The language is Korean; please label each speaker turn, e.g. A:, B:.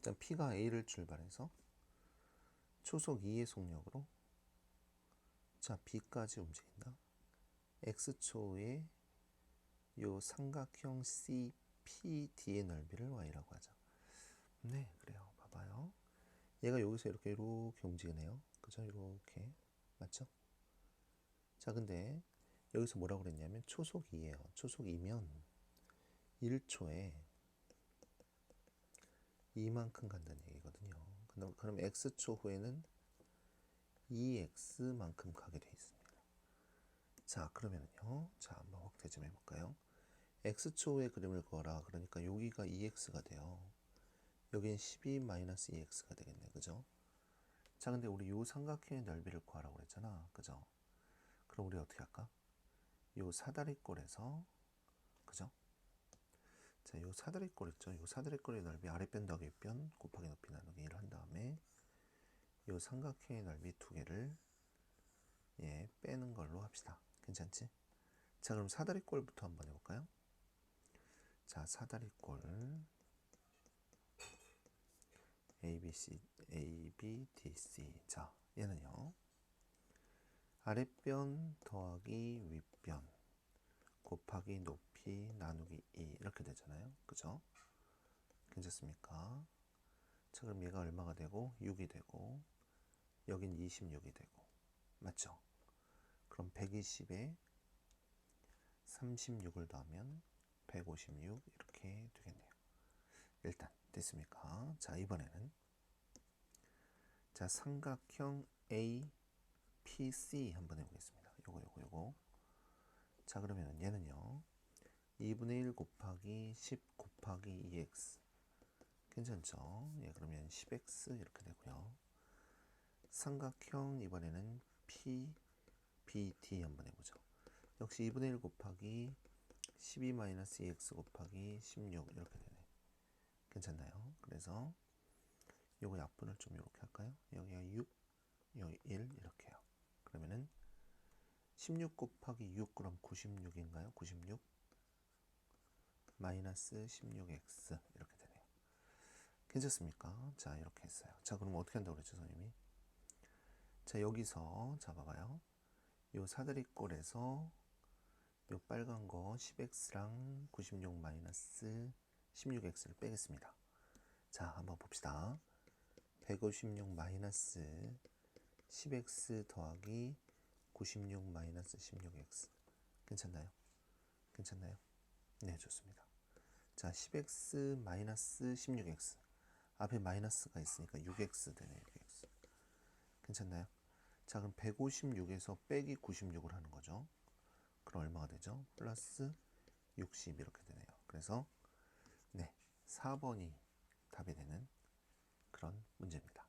A: 자, P가 A를 출발해서 초속 2의 속력으로 자, B까지 움직인다. X초의 요 삼각형 CPD의 넓이를 Y라고 하죠. 네, 그래요. 봐봐요. 얘가 여기서 이렇게 이렇게 움직이네요. 그죠? 이렇게. 맞죠? 자, 근데 여기서 뭐라고 그랬냐면 초속이에요. 초속이면 1초에 이만큼 간다는 얘기거든요. 그럼, 그럼 x초 후에는 2x만큼 가게 돼 있습니다. 자, 그러면요. 자, 한번 확대 좀 해볼까요? x초 후에 그림을 그어라. 그러니까 여기가 2x가 돼요. 여긴 12-2x가 되겠네. 그죠? 자, 근데 우리 요 삼각형의 넓이를 구하라고 그랬잖아. 그죠? 그럼 우리 어떻게 할까? 요 사다리꼴에서? 자, 요 사다리꼴 있죠? 요 사다리꼴의 넓이 아랫변 더하기 윗변 곱하기 높이 나누기 1을 한 다음에 요 삼각형의 넓이 두 개를 예, 빼는 걸로 합시다. 괜찮지? 자, 그럼 사다리꼴부터 한번 해볼까요? 자, 사다리꼴 A, B, C, A, B, D, C. 자, 얘는요. 아랫변 더하기 윗변 곱하기 높이 나누기 2 이렇게 되잖아요. 그죠? 괜찮습니까? 자, 그럼 얘가 얼마가 되고 6이 되고 여긴 26이 되고 맞죠? 그럼 120에 36을 더하면 156 이렇게 되겠네요. 일단 됐습니까? 자, 이번에는 자, 삼각형 A PC 한번 해보겠습니다. 요거 요거 요거. 자, 그러면 얘는요. 2분의 1 곱하기 10 곱하기 2x. 괜찮죠? 예, 그러면 10x 이렇게 되고요. 삼각형 이번에는 P, BD 한번 해보죠. 역시 2분의 1 곱하기 12-2x 곱하기 16 이렇게 되네. 괜찮나요? 그래서 요거 약분을 좀 이렇게 할까요? 여기가 6, 여기 1 이렇게요. 그러면은 16 곱하기 6 그럼 96인가요? 96 마이너스 16x 이렇게 되네요. 괜찮습니까? 자 이렇게 했어요. 자 그럼 어떻게 한다고 그랬죠 선생님이? 자 여기서 자 봐봐요. 요 사다리꼴에서 요 빨간 거 10x랑 96 마이너스 16x를 빼겠습니다. 자 한번 봅시다. 156 마이너스 10x 더하기 96 마이너스 16x 괜찮나요? 괜찮나요? 네 좋습니다. 자 10x 마이너스 16x 앞에 마이너스가 있으니까 6x 되네요. 6x 괜찮나요? 자 그럼 156에서 빼기 96을 하는 거죠. 그럼 얼마가 되죠? 플러스 60 이렇게 되네요. 그래서 네 4번이 답이 되는 그런 문제입니다.